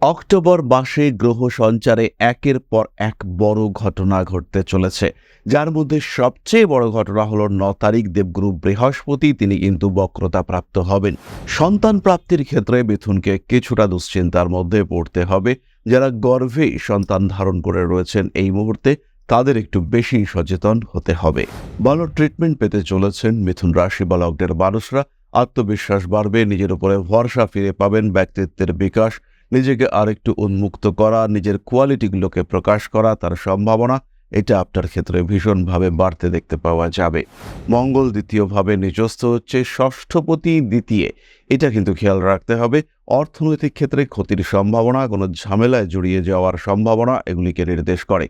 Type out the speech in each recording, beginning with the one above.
October মাসে গ্রহ সঞ্চারে একের পর এক বড় ঘটনা ঘটতে চলেছে। যার মধ্যে সবচেয়ে বড় ঘটনা হলো ন তারিখ দেবগুরু বৃহস্পতি, তিনি কিন্তু বক্রতা প্রাপ্ত হবেন। সন্তান প্রাপ্তির ক্ষেত্রে মিথুনকে কিছুটা দুশ্চিন্তার মধ্যে পড়তে হবে। যারা গর্ভে সন্তান ধারণ করে রয়েছেন এই মুহূর্তে, তাদের একটু বেশি সচেতন হতে হবে। ভালো ট্রিটমেন্ট পেতে চলেছেন মিথুন রাশি বা লগ্নের মানুষরা। আত্মবিশ্বাস বাড়বে, নিজের উপরে ভরসা ফিরে পাবেন ব্যক্তিত্বের বিকাশ। নিজেকে আরেকটু উন্মুক্ত করা নিজের কোয়ালিটিগুলোকে প্রকাশ করা তার সম্ভাবনা এটা আপনার ক্ষেত্রে ভীষণভাবে বাড়তে দেখতে পাওয়া যাবে। মঙ্গল দ্বিতীয়ভাবে নিজস্ব হচ্ছে, ষষ্ঠপতি দ্বিতীয়। এটা কিন্তু খেয়াল রাখতে হবে। অর্থনৈতিক ক্ষেত্রে ক্ষতির সম্ভাবনা, কোনো ঝামেলায় জড়িয়ে যাওয়ার সম্ভাবনা এগুলিকে নির্দেশ করে।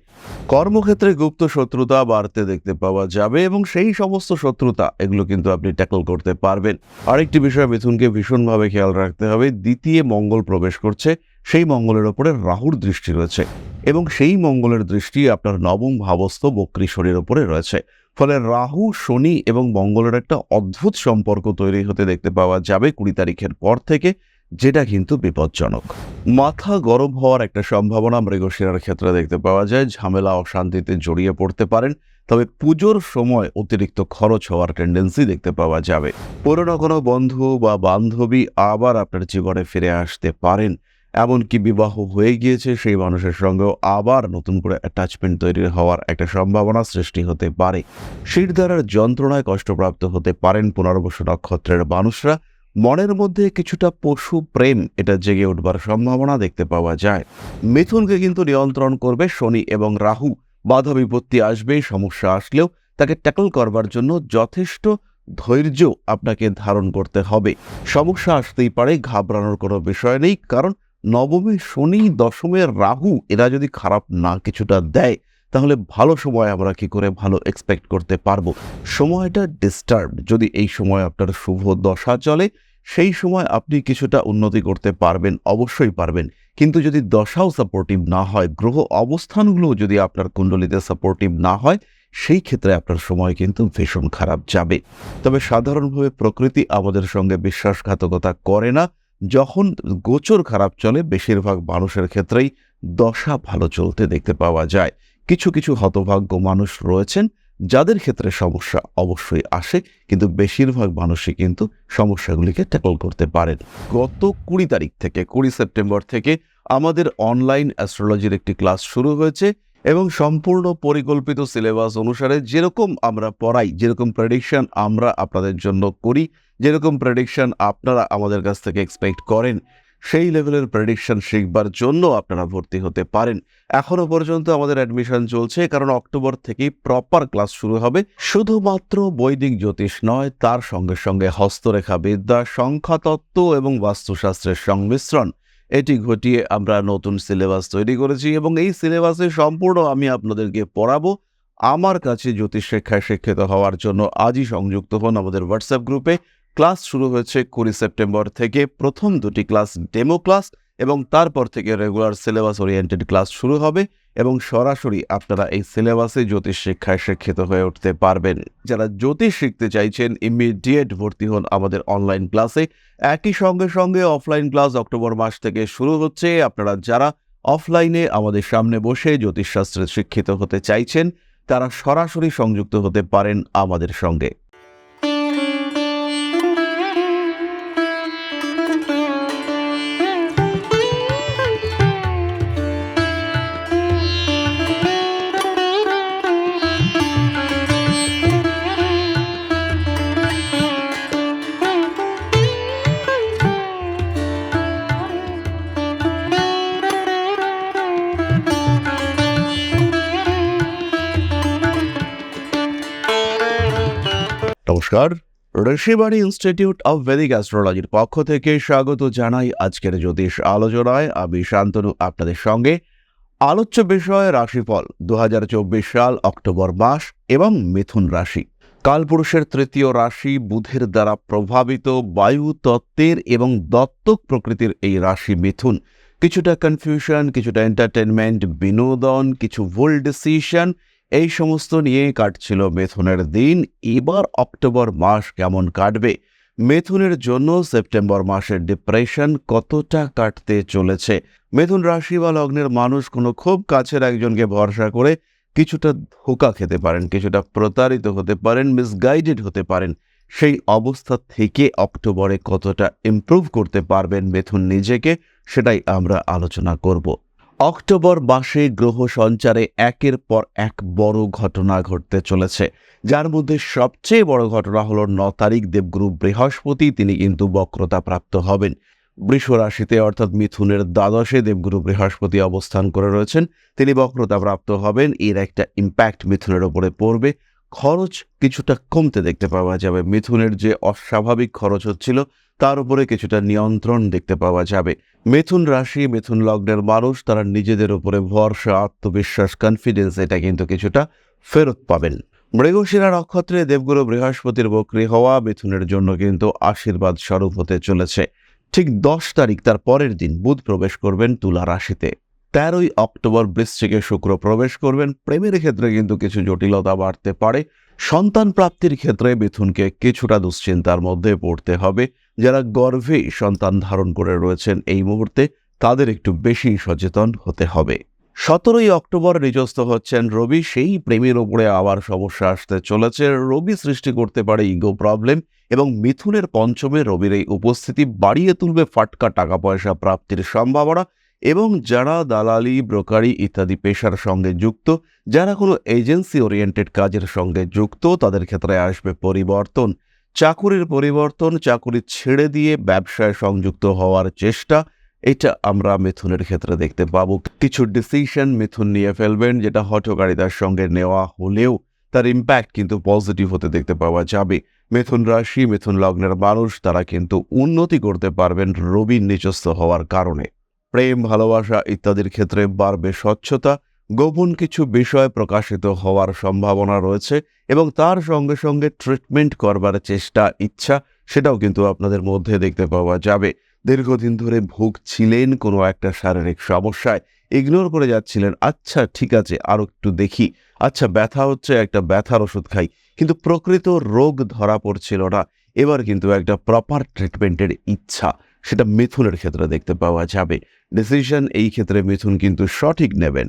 কর্মক্ষেত্রে গুপ্ত শত্রুতা বাড়তে দেখতে পাওয়া যাবে এবং সেই সমস্ত শত্রুতা, এগুলো কিন্তু আপনি ট্যাকল করতে পারবেন। আরেকটি বিষয় মিথুনকে ভীষণভাবে খেয়াল রাখতে হবে, দ্বিতীয় মঙ্গল প্রবেশ করছে। সেই মঙ্গলের ওপরে রাহুর দৃষ্টি রয়েছে এবং সেই মঙ্গলের দৃষ্টি আপনার নবম ভাবস্থ বক্রী শরীর ওপরে রয়েছে। ফলে রাহু, শনি এবং মঙ্গলের একটা অদ্ভুত সম্পর্ক তৈরি হতে দেখতে পাওয়া যাবে কুড়ি তারিখের পর থেকে, যেটা কিন্তু বিপজ্জনক। মাথা গরম হওয়ার একটা সম্ভাবনা মৃগশিরার ক্ষেত্রে দেখতে পাওয়া যায়। ঝামেলা, অশান্তিতে জড়িয়ে পড়তে পারেন, তবে পুজোর সময় অতিরিক্ত খরচ হওয়ার টেন্ডেন্সি দেখতে পাওয়া যাবে। পুরনো কোনো বন্ধু বা বান্ধবী আবার আপনার জীবনে ফিরে আসতে পারেন। এমনকি বিবাহ হয়ে গিয়েছে, সেই মানুষের সঙ্গেও আবার নতুন করে অ্যাটাচমেন্ট তৈরি হওয়ার একটা সম্ভাবনা সৃষ্টি হতে পারে। শিরদারার যন্ত্রণায় কষ্টপ্রাপ্ত হতে পারেন পুনর্বসু নক্ষত্রের মানুষরা। মনের মধ্যে কিছুটা পশু প্রেম, এটা জেগে উঠবার সম্ভাবনা দেখতে পাওয়া যায়। মিথুনকে কিন্তু নিয়ন্ত্রণ করবে শনি এবং রাহু। বাধা বিপত্তি আসবে সমস্যা আসলেও তাকে ট্যাকল করবার জন্য যথেষ্ট ধৈর্য আপনাকে ধারণ করতে হবে। সমস্যা আসতেই পারে, ঘাবড়ানোর কোনো বিষয় নেই, কারণ নবমে, শনি, দশমের রাহু এরা যদি খারাপ না কিছুটা দেয়, তাহলে ভালো সময় আমরা কি করে ভালো এক্সপেক্ট করতে পারব? সময়টা ডিস্টার্ব যদি এই সময় আপনার শুভ দশা চলে, সেই সময় আপনি কিছুটা উন্নতি করতে পারবেন, অবশ্যই পারবেন। কিন্তু যদি দশাও সাপোর্টিভ না হয়, গ্রহ অবস্থানগুলো যদি আপনার কুণ্ডলিতে সাপোর্টিভ না হয়, সেই ক্ষেত্রে আপনার সময় কিন্তু ভীষণ খারাপ যাবে। তবে সাধারণভাবে প্রকৃতি আমাদের সঙ্গে বিশ্বাসঘাতকতা করে না যখন গোচর খারাপ চলে, বেশিরভাগ মানুষের ক্ষেত্রেই দশা ভালো চলতে দেখতে পাওয়া যায়। কিছু কিছু হতভাগ্য মানুষ রয়েছেন, যাদের ক্ষেত্রে সমস্যা অবশ্যই আসে, কিন্তু বেশিরভাগ মানুষই কিন্তু সমস্যাগুলিকে ট্যাকল করতে পারেন। গত কুড়ি তারিখ থেকে, কুড়ি সেপ্টেম্বর থেকে আমাদের অনলাইন অ্যাস্ট্রোলজির একটি ক্লাস শুরু হয়েছে। এবং সম্পূর্ণ পরিকল্পিত সিলেবাস অনুসারে যেরকম আমরা পড়াই, যেরকম প্রেডিকশন আমরা আপনাদের জন্য করি, যেরকম প্রেডিকশন আপনারা আমাদের কাছ থেকে এক্সপেক্ট করেন, সেই লেভেলের প্রেডিকশন শিখবার জন্য আপনারা ভর্তি হতে পারেন। এখনও পর্যন্ত আমাদের অ্যাডমিশন চলছে, কারণ অক্টোবর থেকেই প্রপার ক্লাস শুরু হবে। শুধুমাত্র বৈদিক জ্যোতিষ নয়, তার সঙ্গে সঙ্গে হস্তরেখা বিদ্যা সংখ্যাতত্ত্ব এবং বাস্তুশাস্ত্রের সংমিশ্রণ। এটি ঘটিয়ে আমরা নতুন সিলেবাস তৈরি করেছি এবং এই সিলেবাসে সম্পূর্ণ আমি আপনাদেরকে পড়াবো। আমার কাছে জ্যোতিষ শিক্ষায় শিক্ষিত হওয়ার জন্য আজই সংযুক্ত হন আমাদের হোয়াটসঅ্যাপ গ্রুপে ক্লাস শুরু হয়েছে কুড়ি সেপ্টেম্বর থেকে প্রথম দুটি ক্লাস ডেমো ক্লাস এবং তারপর থেকে রেগুলার সিলেবাস ওরিয়েন্টেড ক্লাস শুরু হবে। এবং সরাসরি আপনারা এই সিলেবাসে জ্যোতিষ শিক্ষায় শিক্ষিত হয়ে উঠতে পারবেন। যারা জ্যোতিষ শিখতে চাইছেন ইমিডিয়েট ভর্তি হন আমাদের অনলাইন ক্লাসে একই সঙ্গে সঙ্গে অফলাইন ক্লাস অক্টোবর মাস থেকে শুরু হচ্ছে। আপনারা যারা অফলাইনে আমাদের সামনে বসে জ্যোতিষশাস্ত্রে শিক্ষিত হতে চাইছেন, তারা সরাসরি সংযুক্ত হতে পারেন আমাদের সঙ্গে। নমস্কার। ঋষিবাণী ইনস্টিটিউট অব ভেদিক অ্যাস্ট্রোলজির পক্ষ থেকে স্বাগত জানাই আজকের জ্যোতিষ আলোচনায়। আমি শান্তনু, আপনাদের সঙ্গে। আলোচ্য বিষয় রাশিফল, দুহাজার চব্বিশ সাল, অক্টোবর মাস এবং মিথুন রাশি। কালপুরুষের তৃতীয় রাশি বুধের দ্বারা প্রভাবিত বায়ু তত্ত্বের এবং দত্তক প্রকৃতির এই রাশি মিথুন। কিছুটা কনফিউশন কিছুটা এন্টারটেনমেন্ট বিনোদন, কিছু ভুল ডিসিশন এই সমস্ত নিয়ে কাটছিল মেথুনের দিন। এবার অক্টোবর মাস কেমন কাটবে? মেথুনের জন্য সেপ্টেম্বর মাসের ডিপ্রেশন কতটা কাটতে চলেছে? মেথুন রাশি বা লগ্নের মানুষ কোনো খুব কাছের একজনকে ভরসা করে কিছুটা ধোকা খেতে পারেন, কিছুটা প্রতারিত হতে পারেন মিসগাইডেড হতে পারেন। সেই অবস্থা থেকে অক্টোবরে কতটা ইমপ্রুভ করতে পারবেন মেথুন নিজেকে, সেটাই আমরা আলোচনা করব। অক্টোবর মাসে গ্রহ সঞ্চারে একের পর এক বড় ঘটনা ঘটতে চলেছে। যার মধ্যে সবচেয়ে বড় ঘটনা হল ন তারিখ দেবগুরু বৃহস্পতি তিনি কিন্তু বক্রতা প্রাপ্ত হবেন। বৃষ রাশিতে অর্থাৎ মিথুনের দ্বাদশে দেবগুরু বৃহস্পতি অবস্থান করে রয়েছেন। তিনি বক্রতা প্রাপ্ত হবেন, এর একটা ইম্প্যাক্ট মিথুনের ওপরে পড়বে। খরচ কিছুটা কমতে দেখতে পাওয়া যাবে। মিথুনের যে অস্বাভাবিক খরচ হচ্ছিল, তার উপরে কিছুটা নিয়ন্ত্রণ দেখতে পাওয়া যাবে। মিথুন রাশি, মিথুন লগ্নের মানুষ, তারা নিজেদের উপরে ভরসা, আত্মবিশ্বাস কনফিডেন্স এটা কিন্তু কিছুটা ফেরত পাবেন। মৃগশিরা নক্ষত্রে দেবগুরু বৃহস্পতির বক্রী হওয়া মিথুনের জন্য কিন্তু আশীর্বাদ স্বরূপ হতে চলেছে। ঠিক দশ তারিখ তার পরের দিন বুধ প্রবেশ করবেন তুলা রাশিতে। তেরোই অক্টোবর বৃশ্চিকে শুক্র প্রবেশ করবেন। প্রেমের ক্ষেত্রে কিন্তু কিছু জটিলতা বাড়তে পারে। সন্তান প্রাপ্তির ক্ষেত্রে মিথুনকে কিছুটা দুশ্চিন্তার মধ্যে পড়তে হবে। যারা গর্ভে সন্তান ধারণ করে রয়েছেন এই মুহূর্তে তাদের একটু বেশি সচেতন হতে হবে। সতেরোই অক্টোবর নিজস্ত হচ্ছেন রবি। সেই প্রেমের ওপরে আবার সমস্যা আসতে চলেছে। রবি সৃষ্টি করতে পারে ইগো প্রবলেম এবং মিথুনের পঞ্চমে রবির এই উপস্থিতি বাড়িয়ে তুলবে ফাটকা টাকা পয়সা প্রাপ্তির সম্ভাবনা। এবং যারা দালালি, ব্রোকারি ইত্যাদি পেশার সঙ্গে যুক্ত, যারা কোনো এজেন্সি ওরিয়েন্টেড কাজের সঙ্গে যুক্ত, তাদের ক্ষেত্রে আসবে পরিবর্তন। চাকুরির পরিবর্তন, চাকুরি ছেড়ে দিয়ে ব্যবসায় সংযুক্ত হওয়ার চেষ্টা, এটা আমরা মিথুনের ক্ষেত্রে দেখতে পাবো। কিছু ডিসিশন মিথুন নিয়ে ফেলবেন, যেটা হঠকারিতার সঙ্গে নেওয়া হলেও তার ইম্প্যাক্ট কিন্তু পজিটিভ হতে দেখতে পাওয়া যাবে। মিথুন রাশি, মিথুন লগ্নের মানুষ, তারা কিন্তু উন্নতি করতে পারবেন রবির নিজস্ব হওয়ার কারণে। প্রেম, ভালোবাসা ইত্যাদির ক্ষেত্রে বাড়বে স্বচ্ছতা। গোপন কিছু বিষয় প্রকাশিত হওয়ার সম্ভাবনা রয়েছে এবং তার সঙ্গে সঙ্গে ট্রিটমেন্ট করবার চেষ্টা, ইচ্ছা সেটাও কিন্তু আপনাদের মধ্যে দেখতে পাওয়া যাবে। দীর্ঘদিন ধরে ভুগছিলেন কোনো একটা শারীরিক সমস্যায় ইগনোর করে যাচ্ছিলেন আচ্ছা ঠিক আছে আরও একটু দেখি। আচ্ছা ব্যথা হচ্ছে, একটা ব্যথার ওষুধ খাই। কিন্তু প্রকৃত রোগ ধরা পড়ছিল না। এবার কিন্তু একটা প্রপার ট্রিটমেন্টের ইচ্ছা। সেটা মিথুনের ক্ষেত্রে দেখতে পাওয়া যাবে। ডিসিশন এই ক্ষেত্রে মিথুন কিন্তু সঠিক নেবেন।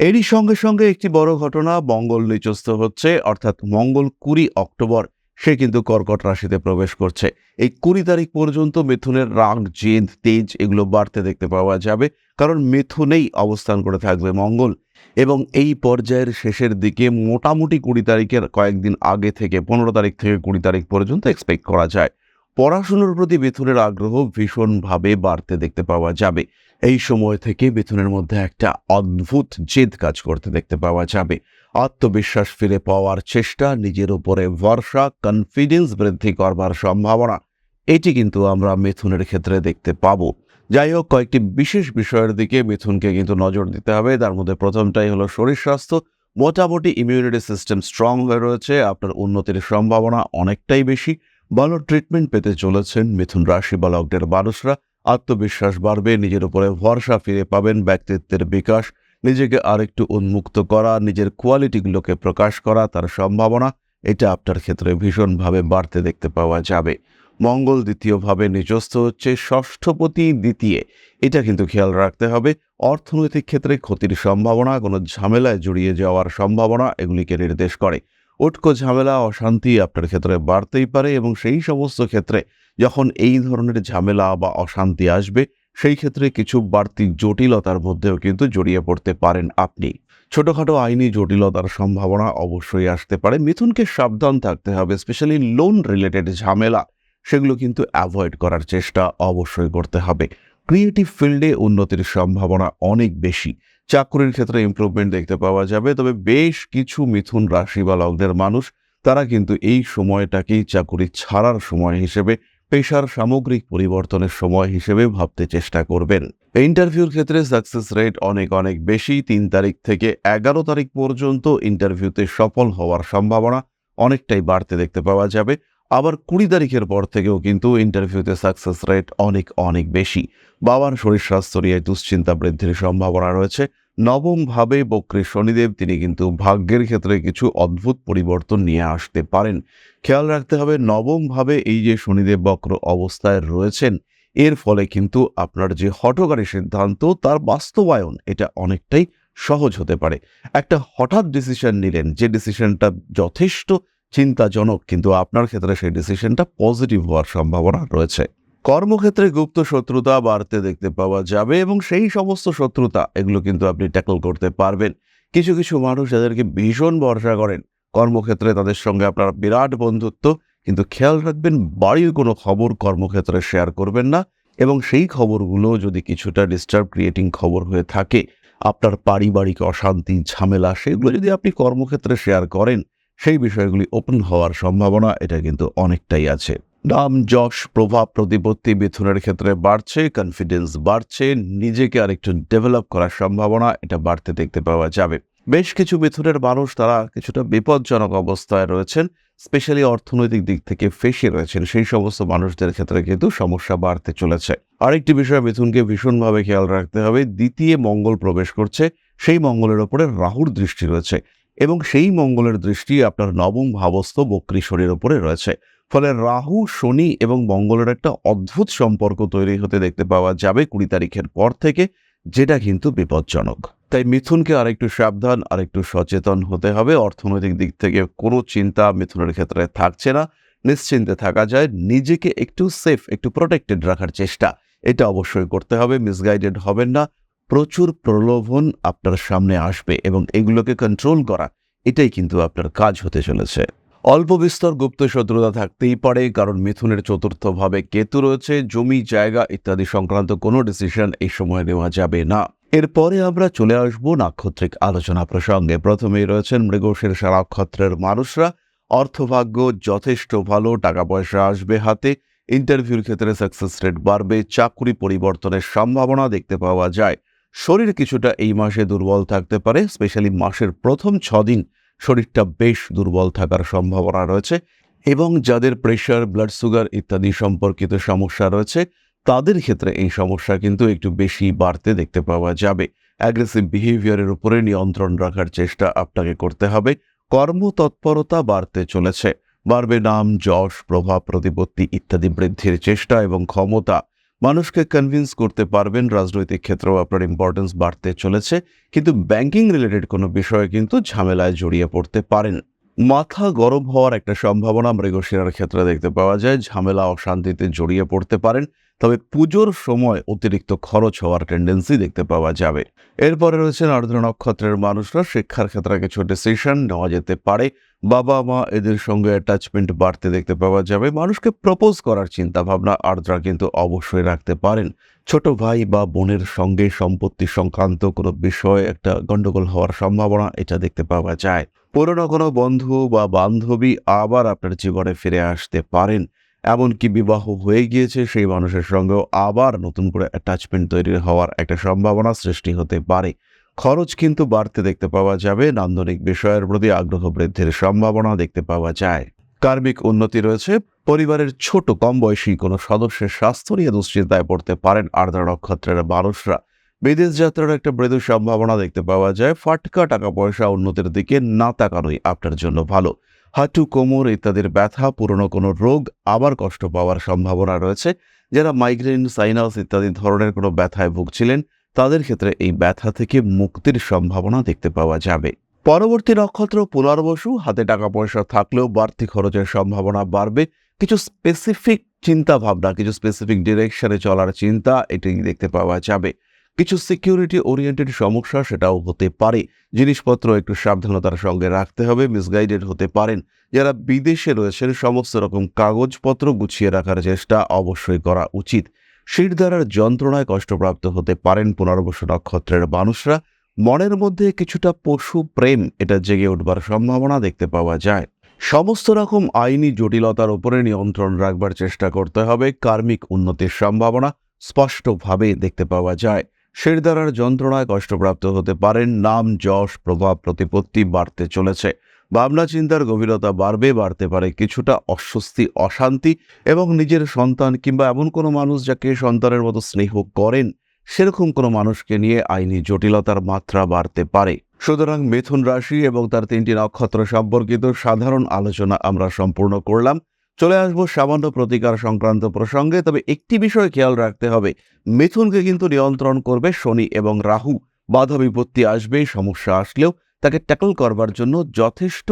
এরই সঙ্গে সঙ্গে একটি বড় ঘটনা, মঙ্গল নিচস্থ হচ্ছে, অর্থাৎ মঙ্গল কুড়ি অক্টোবর, সে কিন্তু কর্কট রাশিতে প্রবেশ করছে। এই কুড়ি তারিখ পর্যন্ত মিথুনের রাগ, জেদ, তেজ এগুলো বাড়তে দেখতে পাওয়া যাবে, কারণ মিথুনেই অবস্থান করে থাকবে মঙ্গল। এবং এই পর্যায়ের শেষের দিকে মোটামুটি কুড়ি তারিখের কয়েকদিন আগে থেকে, পনেরো তারিখ থেকে কুড়ি তারিখ পর্যন্ত এক্সপেক্ট করা যায়। পড়াশুনোর প্রতি মিথুনের আগ্রহ ভীষণভাবে বাড়তে দেখতে পাওয়া যাবে। এই সময় থেকে মিথুনের মধ্যে একটা অদ্ভুত জেদ কাজ করতে দেখতে পাওয়া যাবে। আত্মবিশ্বাস ফিরে পাওয়ার চেষ্টা, নিজের উপরে ভরসা কনফিডেন্স বৃদ্ধি করবার সম্ভাবনা, এটি কিন্তু আমরা মিথুনের ক্ষেত্রে দেখতে পাবো। যাই হোক, কয়েকটি বিশেষ বিষয়ের দিকে মিথুনকে কিন্তু নজর দিতে হবে। তার মধ্যে প্রথমটাই হলো শরীর স্বাস্থ্য। মোটামুটি ইমিউনিটি সিস্টেম স্ট্রং হয়ে রয়েছে। আপনার উন্নতির সম্ভাবনা অনেকটাই বেশি। ভালো ট্রিটমেন্ট পেতে চলেছেন মিথুন রাশি বা লগ্নের মানুষরা। আত্মবিশ্বাস বাড়বে, নিজের উপরে ভরসা ফিরে পাবেন ব্যক্তিত্বের বিকাশ। নিজেকে আরেকটু উন্মুক্ত করা, নিজের কোয়ালিটিগুলোকে প্রকাশ করা তার সম্ভাবনা, এটা আপনার ক্ষেত্রে ভীষণভাবে বাড়তে দেখতে পাওয়া যাবে। মঙ্গল দ্বিতীয়ভাবে নিজস্ব হচ্ছে, ষষ্ঠপতি দ্বিতীয়। এটা কিন্তু খেয়াল রাখতে হবে। অর্থনৈতিক ক্ষেত্রে ক্ষতির সম্ভাবনা, কোনো ঝামেলায় জড়িয়ে যাওয়ার সম্ভাবনা, এগুলিকে নির্দেশ করে। উটকো ঝামেলা, অশান্তি আপনার ক্ষেত্রে বাড়তেই পারে এবং সেই সমস্ত ক্ষেত্রে যখন এই ধরনের ঝামেলা বা অশান্তি আসবে, সেই ক্ষেত্রে কিছু বাড়তি জটিলতার মধ্যেও কিন্তু জড়িয়ে পড়তে পারেন আপনি। ছোটোখাটো আইনি জটিলতার সম্ভাবনা অবশ্যই আসতে পারে। মিথুনকে সাবধান থাকতে হবে, স্পেশালি লোন রিলেটেড ঝামেলা, সেগুলো কিন্তু অ্যাভয়েড করার চেষ্টা অবশ্যই করতে হবে। ক্রিয়েটিভ ফিল্ডে উন্নতির সম্ভাবনা অনেক বেশি। চাকরির ক্ষেত্রে ইমপ্রুভমেন্ট দেখতে পাওয়া যাবে। তবে বেশ কিছু মিথুন রাশি বা লগ্নের মানুষ, তারা কিন্তু এই সময়টাকেই চাকুরি ছাড়ার সময় হিসেবে, পেশার সামগ্রিক পরিবর্তনের সময় হিসেবে ভাবতে চেষ্টা করবেন। ইন্টারভিউর ক্ষেত্রে সাকসেস রেট অনেক অনেক বেশি। তিন তারিখ থেকে এগারো তারিখ পর্যন্ত ইন্টারভিউতে সফল হওয়ার সম্ভাবনা অনেকটাই বাড়তে দেখতে পাওয়া যাবে। আবার কুড়ি তারিখের পর থেকেও কিন্তু ইন্টারভিউতে সাকসেস রেট অনেক অনেক বেশি। বাবার শরীর স্বাস্থ্য নিয়ে দুশ্চিন্তা বৃদ্ধির সম্ভাবনা রয়েছে। নবম ভাবে বক্রী শনিদেব তিনি কিন্তু ভাগ্যের ক্ষেত্রে কিছু অদ্ভুত পরিবর্তন নিয়ে আসতে পারেন। খেয়াল রাখতে হবে, নবম ভাবে এই যে শনিদেব বক্র অবস্থায় রয়েছেন, এর ফলে কিন্তু আপনার যে হঠকারী সিদ্ধান্ত, তার বাস্তবায়ন এটা অনেকটাই সহজ হতে পারে। একটা হঠাৎ ডিসিশন নিলেন, যে ডিসিশনটা যথেষ্ট চিন্তাজনক, কিন্তু আপনার ক্ষেত্রে সেই ডিসিশনটা পজিটিভ হওয়ার সম্ভাবনা রয়েছে। কর্মক্ষেত্রে গুপ্ত শত্রুতা বাড়তে দেখতে পাওয়া যাবে এবং সেই সমস্ত শত্রুতা এগুলো কিন্তু আপনি ট্যাকল করতে পারবেন। কিছু কিছু মানুষ যাদেরকে ভীষণ ভরসা করেন। কর্মক্ষেত্রে তাদের সঙ্গে আপনার বিরাট বন্ধুত্ব, কিন্তু খেয়াল রাখবেন বাড়ির কোনো খবর কর্মক্ষেত্রে শেয়ার করবেন না এবং সেই খবরগুলো যদি কিছুটা ডিস্টার্ব ক্রিয়েটিং খবর হয়ে থাকে, আপনার পারিবারিক অশান্তি, ঝামেলা, সেগুলো যদি আপনি কর্মক্ষেত্রে শেয়ার করেন, সেই বিষয়গুলি ওপেন হওয়ার সম্ভাবনা, এটা কিন্তু অনেকটাই আছে। নাম, যশ, প্রভাব, প্রতিপত্তি, মিথুনের ক্ষেত্রে বাড়ছে কনফিডেন্স বাড়ছে, নিজেকে আরেকটু ডেভেলপ করার সম্ভাবনা, এটা বাড়তে দেখতে পাওয়া যাবে। বেশ কিছু মিথুনের মানুষ তারা কিছুটা বিপজ্জনক অবস্থায় রয়েছেন স্পেশালি অর্থনৈতিক দিক থেকে ফেসে রয়েছেন, সেই সমস্ত মানুষদের ক্ষেত্রে কিন্তু সমস্যা বাড়তে চলেছে। আরেকটি বিষয় মিথুনকে ভীষণভাবে খেয়াল রাখতে হবে, দ্বিতীয় মঙ্গল প্রবেশ করছে, সেই মঙ্গলের ওপরে রাহুর দৃষ্টি রয়েছে এবং সেই মঙ্গলের দৃষ্টি আপনার নবম ভাবস্থ বক্রী শনির ওপরে রয়েছে। ফলে রাহু, শনি এবং মঙ্গলের একটা অদ্ভুত সম্পর্ক তৈরি হতে দেখতে পাওয়া যাবে কুড়ি তারিখের পর থেকে, যেটা কিন্তু বিপজ্জনক। তাই মিথুনকে আরেকটু সাবধান, আরেকটু সচেতন হতে হবে। অর্থনৈতিক দিক থেকে কোনো চিন্তা মিথুনের ক্ষেত্রে থাকছে না। নিশ্চিন্তে থাকা যায়, নিজেকে একটু সেফ একটু প্রোটেক্টেড রাখার চেষ্টা। এটা অবশ্যই করতে হবে মিসগাইডেড হবেন না। প্রচুর প্রলোভন আপনার সামনে আসবে এবং এগুলোকে কন্ট্রোল করা, এটাই কিন্তু আপনার কাজ হতে চলেছে। অল্প বিস্তর গুপ্ত শত্রুতা থাকতেই পারে, কারণ মিথুনের চতুর্থ ভাবে কেতু রয়েছে, জমি, জায়গা ইত্যাদি সংক্রান্ত কোনো ডিসিশন এই সময় নেওয়া যাবে না। এরপরে আমরা চলে আসব নাক্ষত্রিক আলোচনা প্রসঙ্গে। প্রথমেই রয়েছেন মৃগশীর্ষ নক্ষত্রের মানুষরা। অর্থভাগ্য যথেষ্ট ভালো টাকা পয়সা আসবে হাতে ইন্টারভিউর ক্ষেত্রে সাকসেস রেট বাড়বে, চাকরি পরিবর্তনের সম্ভাবনা দেখতে পাওয়া যায়। শরীর কিছুটা এই মাসে দুর্বল থাকতে পারে স্পেশালি মাসের প্রথম ছদিন শরীরটা বেশ দুর্বল থাকার সম্ভাবনা রয়েছে এবং যাদের প্রেশার ব্লাড সুগার ইত্যাদি সম্পর্কিত সমস্যা রয়েছে, তাদের ক্ষেত্রে এই সমস্যা কিন্তু একটু বেশি বাড়তে দেখতে পাওয়া যাবে। অ্যাগ্রেসিভ বিহেভিয়ারের উপরে নিয়ন্ত্রণ রাখার চেষ্টা আপনাকে করতে হবে। কর্মতৎপরতা বাড়তে চলেছে। বাড়বে নাম, যশ, প্রভাব, প্রতিপত্তি ইত্যাদি বৃদ্ধির চেষ্টা এবং ক্ষমতা। মানুষকে কনভিন্স করতে পারবেন রাজনৈতিক ক্ষেত্রেও আপনার ইম্পর্টেন্স বাড়তে চলেছে, কিন্তু ব্যাংকিং রিলেটেড কোনো বিষয়ে কিন্তু ঝামেলায় জড়িয়ে পড়তে পারেন। মাথা গরম হওয়ার একটা সম্ভাবনা মৃগশিরার ক্ষেত্রে দেখতে পাওয়া যায়, ঝামেলা, অশান্তিতে জড়িয়ে পড়তে পারেন। তবে পুজোর সময় অতিরিক্ত খরচ হওয়ার টেন্ডেন্সি দেখতে পাওয়া যাবে। এরপরে রয়েছেন আর্দ্র নক্ষত্রের মানুষরা শিক্ষার ক্ষেত্রে কিছু ডিসিশন নেওয়া যেতে পারে। বাবা মা এদের সঙ্গে অ্যাটাচমেন্ট বাড়তে দেখতে পাওয়া যাবে। মানুষকে প্রপোজ করার চিন্তা ভাবনা আর্দ্রা কিন্তু অবশ্যই রাখতে পারেন। ছোট ভাই বা বোনের সঙ্গে সম্পত্তি সংক্রান্ত কোনো বিষয়ে একটা গন্ডগোল হওয়ার সম্ভাবনা এটা দেখতে পাওয়া যায়। পুরনো কোনো বন্ধু বা বান্ধবী আবার আপনার জীবনে ফিরে আসতে পারেন। এমনকি বিবাহ হয়ে গিয়েছে, সেই মানুষের সঙ্গেও আবার নতুন করে অ্যাটাচমেন্ট তৈরি হওয়ার একটা সম্ভাবনা সৃষ্টি হতে পারে। খরচ কিন্তু বাড়তে দেখতে পাওয়া যাবে, নান্দনিক বিষয়ের প্রতি আগ্রহ বৃদ্ধির সম্ভাবনা দেখতে পাওয়া যায়। কার্মিক উন্নতি রয়েছে, পরিবারের ছোট কম বয়সী কোনো সদস্যের স্বাস্থ্য নিয়ে দুশ্চিন্তায় পড়তে পারেন আর্দ্রা নক্ষত্রের মানুষরা। বিদেশ যাত্রার একটা মৃদু সম্ভাবনা দেখতে পাওয়া যায়, ফাটকা টাকা পয়সা উন্নতির দিকে না তাকানোই আপনার জন্য ভালো। হাঁটু, কোমর ইত্যাদির ব্যথা, পুরনো কোনো রোগ, আবার কষ্ট পাওয়ার সম্ভাবনা রয়েছে। যারা মাইগ্রেন সাইনাস ইত্যাদি ধরনের কোনো ব্যথায় ভুগছিলেন, তাদের ক্ষেত্রে এই ব্যথা থেকে মুক্তির সম্ভাবনা দেখতে পাওয়া যাবে। পরবর্তী নক্ষত্র পুনর্বসু, হাতে টাকা পয়সা থাকলেও বাড়তি খরচের সম্ভাবনা বাড়বে। কিছু স্পেসিফিক চিন্তা ভাবনা কিছু স্পেসিফিক ডিরেকশনে চলার চিন্তা এটি দেখতে পাওয়া যাবে। কিছু সিকিউরিটি ওরিয়েন্টেড সমস্যা সেটাও হতে পারে। জিনিসপত্র একটু সাবধানতার সঙ্গে রাখতে হবে মিসগাইডেড হতে পারেন। যারা বিদেশে রয়েছেন, সমস্ত রকম কাগজপত্র গুছিয়ে রাখার চেষ্টা অবশ্যই করা উচিত। শিরদারার যন্ত্রণায় কষ্টপ্রাপ্ত হতে পারেন পুনর্বসু নক্ষত্রের মানুষরা। মনের মধ্যে কিছুটা পশু প্রেম, এটা জেগে উঠবার সম্ভাবনা দেখতে পাওয়া যায়। সমস্ত রকম আইনি জটিলতার উপরে নিয়ন্ত্রণ রাখবার চেষ্টা করতে হবে। কার্মিক উন্নতির সম্ভাবনা স্পষ্টভাবে দেখতে পাওয়া যায়। শিরদারার যন্ত্রণায় কষ্টপ্রাপ্ত হতে পারেন। নাম, যশ, প্রভাব, প্রতিপত্তি বাড়তে চলেছে। ভাবনা, চিন্তার গভীরতা বাড়বে, বাড়তে পারে কিছুটা অস্বস্তি, অশান্তি এবং নিজের সন্তান কিংবা এমন কোনো মানুষ যাকে সন্তানের মতো স্নেহ করেন, সেরকম কোনো মানুষকে নিয়ে আইনি জটিলতার মাত্রা বাড়তে পারে। সুতরাং মিথুন রাশি এবং তার তিনটি নক্ষত্র সম্পর্কিত সাধারণ আলোচনা আমরা সম্পূর্ণ করলাম। চলে আসব সামান্য প্রতিকার সংক্রান্ত প্রসঙ্গে, তবে একটি বিষয় খেয়াল রাখতে হবে। মিথুনকে কিন্তু নিয়ন্ত্রণ করবে শনি এবং রাহু। বাধা বিপত্তি আসবে সমস্যা আসলেও তাকে ট্যাকল করবার জন্য যথেষ্ট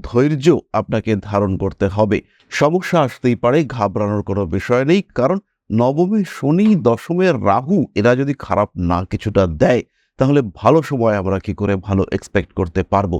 ধৈর্য আপনাকে ধারণ করতে হবে। সমস্যা আসতেই পারে, ঘাবড়ানোর কোনো বিষয় নেই, কারণ নবমে, শনি দশমের রাহু, এরা যদি খারাপ না কিছুটা দেয়, তাহলে ভালো সময় আমরা কি করে ভালো এক্সপেক্ট করতে পারব?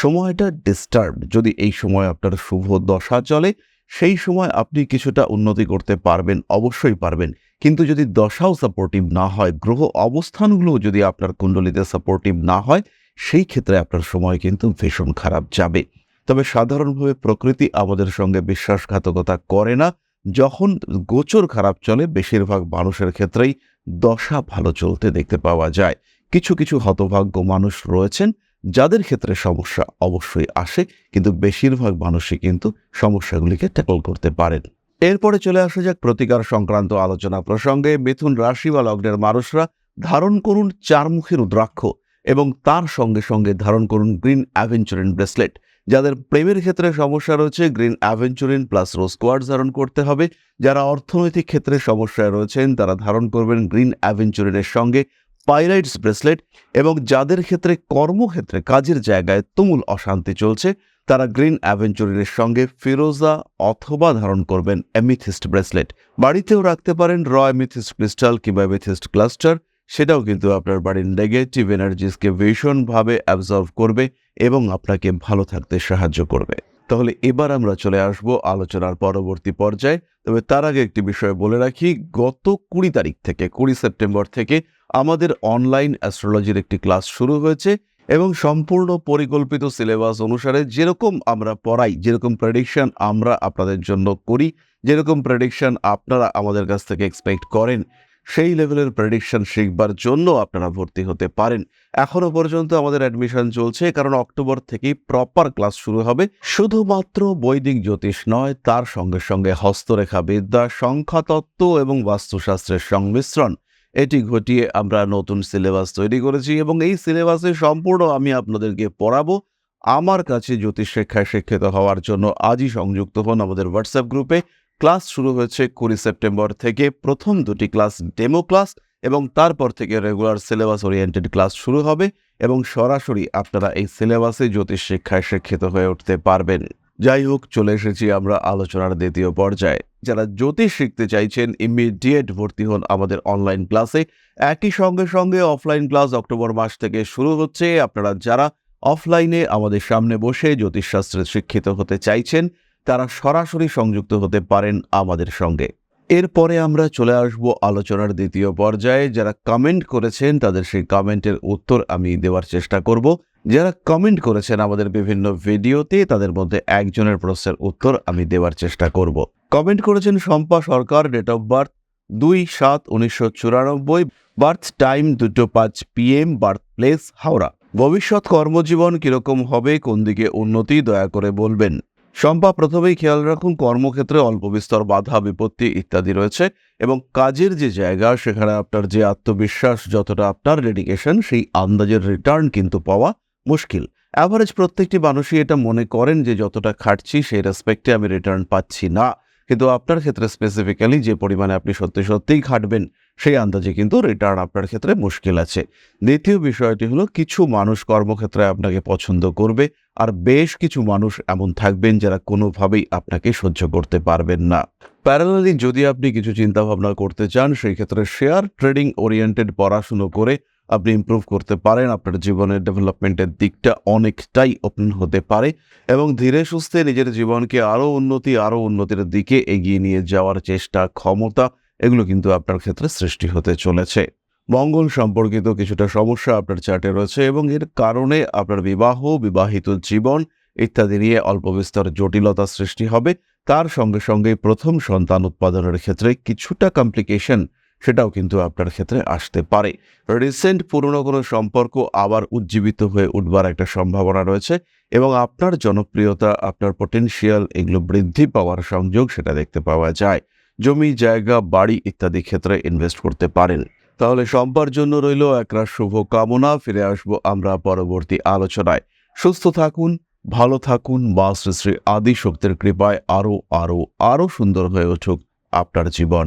সময়টা ডিস্টার্ব যদি এই সময় আপনার শুভ দশা চলে সেই সময় আপনি কিছুটা উন্নতি করতে পারবেন, অবশ্যই পারবেন। কিন্তু যদি দশাও সাপোর্টিভ না হয়, গ্রহ অবস্থানগুলো যদি আপনার কুণ্ডলিতে সাপোর্টিভ না হয়, সেই ক্ষেত্রে আপনার সময় কিন্তু ভীষণ খারাপ যাবে। তবে সাধারণভাবে প্রকৃতি আমাদের সঙ্গে বিশ্বাসঘাতকতা করে না। যখন গোচর খারাপ চলে, বেশিরভাগ মানুষের ক্ষেত্রেই দশা ভালো চলতে দেখতে পাওয়া যায়। কিছু কিছু হতভাগ্য মানুষ রয়েছেন যাদের ক্ষেত্রে সমস্যা অবশ্যই আসে, কিন্তু বেশিরভাগ মানুষই কিন্তু সমস্যাগুলিকে ট্যাকল করতে পারেন। এরপরে চলে আসা যাক প্রতিকার সংক্রান্ত আলোচনা প্রসঙ্গে। মিথুন রাশি বা লগ্নের মানুষরা ধারণ করুন চারমুখী রুদ্রাক্ষ এবং তার সঙ্গে সঙ্গে ধারণ করুন গ্রিন অ্যাভেঞ্চুরিন ব্রেসলেট। যাদের প্রেমের ক্ষেত্রে সমস্যা রয়েছে, green aventurine plus rose quartz ধারণ করতে হবে। যারা অর্থনৈতিক ক্ষেত্রে সমস্যায় রয়েছেন, তারা ধারণ করবেন গ্রিন অ্যাভেঞ্চুরিনের সঙ্গে পাইলাইটস ব্রেসলেট এবং যাদের ক্ষেত্রে কর্মক্ষেত্রে কাজের জায়গায় তুমুল অশান্তি চলছে, তারা গ্রিন অ্যাভেঞ্চুরিনের সঙ্গে ফিরোজা অথবা ধারণ করবেন এমিথিস্ট ব্রেসলেট। বাড়িতেও রাখতে পারেন র এমিথিস্ট ক্রিস্টাল কিংবা এমিথিস্ট ক্লাস্টার, সেটাও কিন্তু আপনার বাড়ির নেগেটিভ এনার্জিসকে ভীষণভাবে অ্যাবজর্ভ করবে এবং আপনাকে ভালো থাকতে সাহায্য করবে। তাহলে এবার আমরা চলে আসব আলোচনার পরবর্তী পর্যায়ে। তবে তার আগে একটি বিষয় বলে রাখি, গত কুড়ি তারিখ থেকে, কুড়ি সেপ্টেম্বর থেকে আমাদের অনলাইন অ্যাস্ট্রোলজির একটি ক্লাস শুরু হয়েছে এবং সম্পূর্ণ পরিকল্পিত সিলেবাস অনুসারে যেরকম আমরা পড়াই, যেরকম প্রেডিকশন আমরা আপনাদের জন্য করি, যেরকম প্রেডিকশন আপনারা আমাদের কাছ থেকে এক্সপেক্ট করেন, সেই লেভেলের প্রেডিকশন শিখবার জন্য আপনারা ভর্তি হতে পারেন। এখনও পর্যন্ত আমাদের অ্যাডমিশন চলছে, কারণ অক্টোবর থেকেই প্রপার ক্লাস শুরু হবে। শুধুমাত্র বৈদিক জ্যোতিষ নয়, তার সঙ্গে সঙ্গে হস্তরেখা বিদ্যা, সংখ্যাতত্ত্ব এবং বাস্তুশাস্ত্রের সংমিশ্রণ। এটি ঘটিয়ে আমরা নতুন সিলেবাস তৈরি করেছি এবং এই সিলেবাসে সম্পূর্ণ আমি আপনাদেরকে পড়াবো। আমার কাছে জ্যোতিষ শিক্ষায় শিক্ষিত হওয়ার জন্য আজই সংযুক্ত হন আমাদের হোয়াটসঅ্যাপ গ্রুপে। ক্লাস শুরু হয়েছে কুড়ি সেপ্টেম্বর থেকে প্রথম দুটি ক্লাস ডেমো ক্লাস এবং তারপর থেকে রেগুলার সিলেবাস ওরিয়েন্টেড ক্লাস শুরু হবে এবং সরাসরি আপনারা এই সিলেবাসে জ্যোতিষ শিক্ষায় শিক্ষিত হয়ে উঠতে পারবেন। যাই হোক, চলে এসেছি আমরা আলোচনার দ্বিতীয় পর্যায়ে। যারা জ্যোতিষ শিখতে চাইছেন ইমিডিয়েট ভর্তি হন আমাদের অনলাইন ক্লাসে একই সঙ্গে সঙ্গে অফলাইন ক্লাস অক্টোবর মাস থেকে শুরু হচ্ছে। আপনারা যারা অফলাইনে আমাদের সামনে বসে জ্যোতিষশাস্ত্রে শিক্ষিত হতে চাইছেন, তারা সরাসরি সংযুক্ত হতে পারেন আমাদের সঙ্গে। এরপরে আমরা চলে আসব আলোচনার দ্বিতীয় পর্যায়ে। যারা কমেন্ট করেছেন, তাদের সেই কমেন্টের উত্তর আমি দেওয়ার চেষ্টা করব। যারা কমেন্ট করেছেন আমাদের বিভিন্ন ভিডিওতে তাদের মধ্যে একজনের প্রশ্নের উত্তর আমি দেওয়ার চেষ্টা করব। কমেন্ট করেছেন Shampa Sarkar date of birth দুই সাত উনিশশো চুরানব্বই বার্থ টাইম দুটো পাঁচ পিএম বার্থ প্লেস হাওড়া। ভবিষ্যৎ কর্মজীবন কীরকম হবে, কোন দিকে উন্নতি, দয়া করে বলবেন। শম্পা, প্রথমেই খেয়াল রাখুন, কর্মক্ষেত্রে অল্প বিস্তর বাধা, বিপত্তি ইত্যাদি রয়েছে এবং কাজের যে জায়গা, সেখানে আপনার যে আত্মবিশ্বাস, যতটা আপনার ডেডিকেশন সেই আন্দাজের রিটার্ন কিন্তু পাওয়া মুশকিল। অ্যাভারেজ প্রত্যেকটি মানুষই এটা মনে করেন যে যতটা খাটছি সেই রেসপেক্টে আমি রিটার্ন পাচ্ছি না। কিন্তু আপনার ক্ষেত্রে স্পেসিফিক্যালি যে পরিমাণে আপনি সত্যি সত্যিই খাটবেন, সেই আন্দাজে কিন্তু রিটার্ন আপনার ক্ষেত্রে মুশকিল আছে। দ্বিতীয় বিষয়টি হলো, কিছু মানুষ কর্মক্ষেত্রে আপনাকে পছন্দ করবে আর বেশ কিছু মানুষ এমন থাকবেন যারা কোনোভাবেই আপনাকে সহ্য করতে পারবেন না। প্যারালালি যদি আপনি কিছু চিন্তা ভাবনা করতে চান, সেই ক্ষেত্রে শেয়ার ট্রেডিং ওরিয়েন্টেড পড়াশুনো করে আপনি ইমপ্রুভ করতে পারেন, আপনার জীবনের ডেভেলপমেন্টের দিকটা অনেকটাই ওপেন হতে পারে এবং ধীরে সুস্থে নিজের জীবনকে আরও উন্নতি, আরও উন্নতির দিকে এগিয়ে নিয়ে যাওয়ার চেষ্টা, ক্ষমতা, এগুলো কিন্তু আপনার ক্ষেত্রে সৃষ্টি হতে চলেছে। মঙ্গল সম্পর্কিত কিছুটা সমস্যা আপনার চার্টে রয়েছে এবং এর কারণে আপনার বিবাহ, বিবাহিত জীবন ইত্যাদি নিয়ে অল্প বিস্তর জটিলতা সৃষ্টি হবে। তার সঙ্গে সঙ্গে প্রথম সন্তান উৎপাদনের ক্ষেত্রে কিছুটা কমপ্লিকেশন সেটাও কিন্তু আপনার ক্ষেত্রে আসতে পারে। রিসেন্ট পুরনো কোনো সম্পর্ক আবার উজ্জীবিত হয়ে উঠবার একটা সম্ভাবনা রয়েছে এবং আপনার জনপ্রিয়তা, আপনার পটেনশিয়াল এগুলো বৃদ্ধি পাওয়ার সংযোগ সেটা দেখতে পাওয়া যায়। জমি, জায়গা, বাড়ি ইত্যাদি ক্ষেত্রে ইনভেস্ট করতে পারেন। তাহলে সম্পার জন্য রইল একরা শুভ কামনা ফিরে আসব আমরা পরবর্তী আলোচনায়। সুস্থ থাকুন, ভালো থাকুন, মা শ্রী শ্রী আদি শক্তির কৃপায় আরও আরও আরও সুন্দর হয়ে উঠুক আপনার জীবন।